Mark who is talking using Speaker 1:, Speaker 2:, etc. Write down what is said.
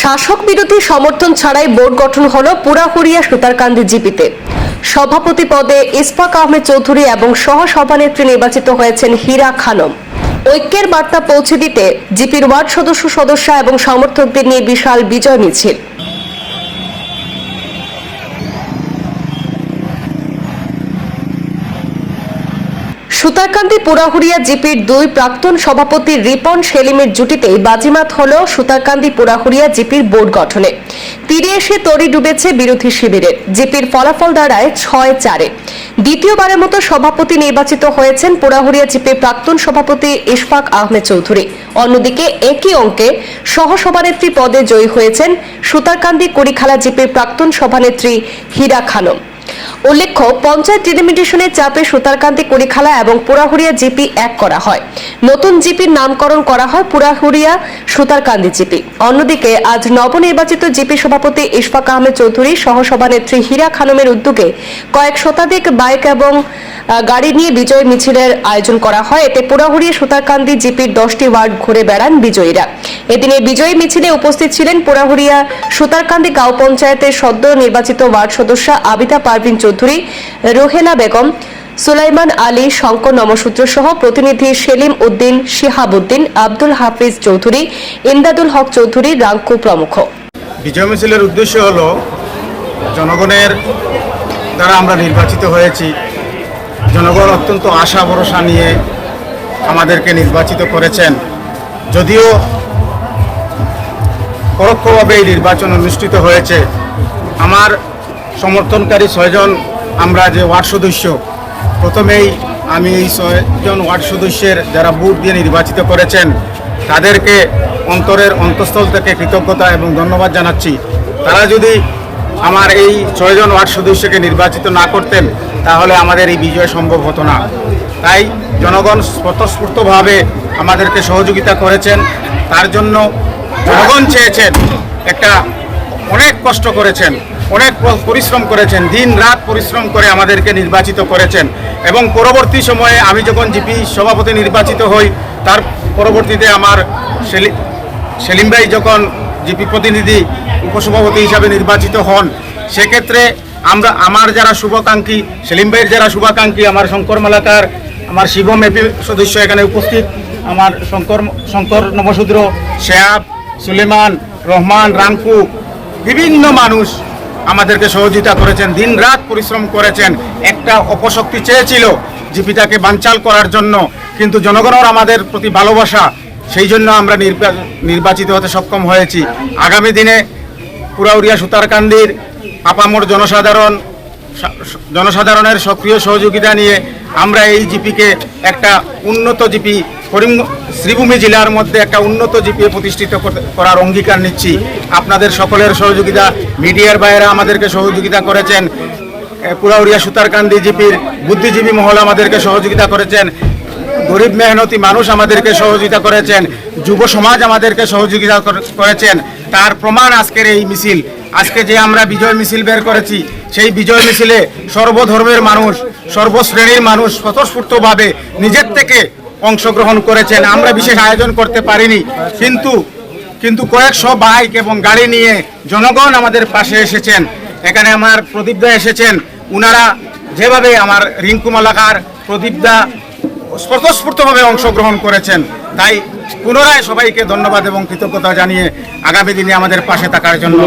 Speaker 1: শাসক বিরোধী সমর্থন ছাড়াই বোর্ড গঠন হল পুরাহুরিয়া সুতারকান্দি জিপিতে। সভাপতি পদে ইসফাক আহমেদ চৌধুরী এবং সহ সভানেত্রী নির্বাচিত হয়েছেন হীরা খানম। ঐক্যের বার্তা পৌঁছে দিতে জিপির ওয়ার্ড সদস্য সদস্য এবং সমর্থকদের নিয়ে বিশাল বিজয় মিছিল। সুতারকান্দি পুরাহুরিয়া জিপির দুই প্রাক্তন সভাপতি রিপন সেলিমের জুটিতেই বাজিমাত হল সুতারকান্দি পুরাহুরিয়া জিপির বোর্ড গঠনে। তীরে এসে তরি ডুবেছে বিরোধী শিবিরের। জিপির ফলাফল দাঁড়ায় ছয় চারে। দ্বিতীয়বারের মতো সভাপতি নির্বাচিত হয়েছেন পুরাহুরিয়া জিপির প্রাক্তন সভাপতি ইশফাক আহমেদ চৌধুরী। অন্যদিকে একই অঙ্কে সহসভানেত্রী পদে জয়ী হয়েছেন সুতারকান্দি কড়িখালা জিপির প্রাক্তন সভানেত্রী হীরা খানম। উল্লেখ্য, পঞ্চায়েত ডিলিমিটেশনের চাপে সুতারকান্তি কুড়িখালা এবং পুরাহুরিয়া জিপি এক করা হয়। নতুন জিপির নামকরণ করা হয় পুরাহুরিয়া সুতারকান্দি জিপি। অন্যদিকে, আজ নবনির্বাচিত জিপি সভাপতি ইশফাক আহমেদ চৌধুরী সহসভানেত্রী হীরা খানমের উদ্যোগে কয়েক শতাধিক বাইক এবং গাড়ি নিয়ে বিজয় মিছিলের আয়োজন করা হয়। এতে পুরাহুরিয়া সুতারকান্দি জিপির দশটি ওয়ার্ড ঘুরে বেড়ান বিজয়ীরা। এদিনে বিজয়ী মিছিলে উপস্থিত ছিলেন পুরাহুরিয়া সুতারকান্দি গাঁও পঞ্চায়েতের সদ্য নির্বাচিত ওয়ার্ড সদস্য আবিদা পারভিন চৌধুরী, রোহেলা বেগম, সুলাইমান আলী, শঙ্কর নমসূত্র সহ প্রতিনিধি সেলিম উদ্দিন, শিহাবুদ্দিন, আব্দুল হাফিজ চৌধুরী, ইমদাদুল হক চৌধুরী, রাঙ্কু প্রমুখ।
Speaker 2: বিজয় মিছিলের উদ্দেশ্য হলো, জনগণের দ্বারা আমরা নির্বাচিত হয়েছি। জনগণ অত্যন্ত আশা ভরসা নিয়ে আমাদেরকে নির্বাচিত করেছেন। যদিও পরোক্ষভাবে এই নির্বাচন অনুষ্ঠিত হয়েছে, আমার সমর্থনকারী ছয়জন আমরা যে ওয়ার্ড সদস্য, প্রথমেই আমি এই ছয়জন ওয়ার্ড সদস্যের যারা ভোট দিয়ে নির্বাচিত করেছেন, তাদেরকে অন্তরের অন্তঃস্থল থেকে কৃতজ্ঞতা এবং ধন্যবাদ জানাচ্ছি। তারা যদি আমার এই ছয়জন ওয়ার্ড সদস্যকে নির্বাচিত না করতেন, তাহলে আমাদের এই বিজয় সম্ভব হতো না। তাই জনগণ স্বতঃস্ফূর্তভাবে আমাদেরকে সহযোগিতা করেছেন। তার জন্য জনগণ চেয়েছেন একটা অনেক কষ্ট করেছেন। অনেক পরিশ্রম করেছেন, দিন রাত পরিশ্রম করে আমাদেরকে নির্বাচিত করেছেন। এবং পরবর্তী সময়ে আমি যখন জিপি সভাপতি নির্বাচিত হই, তার পরবর্তীতে আমার সেলি সেলিম ভাই যখন জিপি প্রতিনিধি, উপসভাপতি হিসাবে নির্বাচিত হন, সেক্ষেত্রে আমরা আমার যারা শুভাকাঙ্ক্ষী, সেলিম ভাইয়ের যারা শুভাকাঙ্ক্ষী, আমার শঙ্কর মালাকার, আমার শিবম এপি সদস্য এখানে উপস্থিত, আমার শঙ্কর শঙ্কর নবশূদ্র শেয়াব, সুলেমান, রহমান, রাঙ্কু, বিভিন্ন মানুষ আমাদেরকে সহযোগিতা করেছেন দিন রাত পরিশ্রম করেছেন। একটা অপশক্তি চেয়েছিল জিপিটাকে বানচাল করার জন্য, কিন্তু জনগণের আমাদের প্রতি ভালোবাসা, সেই জন্য আমরা নির্বা- নির্বাচিত হতে সক্ষম হয়েছি। আগামী দিনে পুরাউরিয়া সুতারকান্দির আপামর জনসাধারণ জনসাধারণের সক্রিয় সহযোগিতা নিয়ে আমরা এই জিপিকে একটা উন্নত জিপি করিম শ্রীভূমি জেলার মধ্যে একটা উন্নত জিপি প্রতিষ্ঠিত করার অঙ্গীকার নিচ্ছি। আপনাদের সকলের সহযোগিতা, মিডিয়ার বাইরে আমাদেরকে সহযোগিতা করেছেন। পুরাউরিয়া সুতারকান্দি জিপির বুদ্ধিজীবী মহল আমাদেরকে সহযোগিতা করেছেন। গরিব মেহনতি মানুষ আমাদেরকে সহযোগিতা করেছেন। যুব সমাজ আমাদেরকে সহযোগিতা কর- করেছেন। তার প্রমাণ আজকের এই মিছিল। আজকে যে আমরা বিজয় মিছিল বের করেছি, সেই বিজয় মিছিলে সর্বধর্মের মানুষ, সর্বশ্রেণীর মানুষ স্বতঃস্ফূর্তভাবে নিজের থেকে অংশগ্রহণ করেছেন। আমরা বিশেষ আয়োজন করতে পারিনি, কিন্তু কিন্তু কয়েকশো বাইক এবং গাড়ি নিয়ে জনগণ আমাদের পাশে এসেছেন। এখানে আমার প্রদীপদা এসেছেন। উনারা যেভাবে আমার রিঙ্কু মালাকার প্রদীপদা স্বতঃস্ফূর্তভাবে অংশগ্রহণ করেছেন, তাই পুনরায় সবাইকে ধন্যবাদ এবং কৃতজ্ঞতা জানিয়ে আগামী দিনে আমাদের পাশে থাকার জন্য।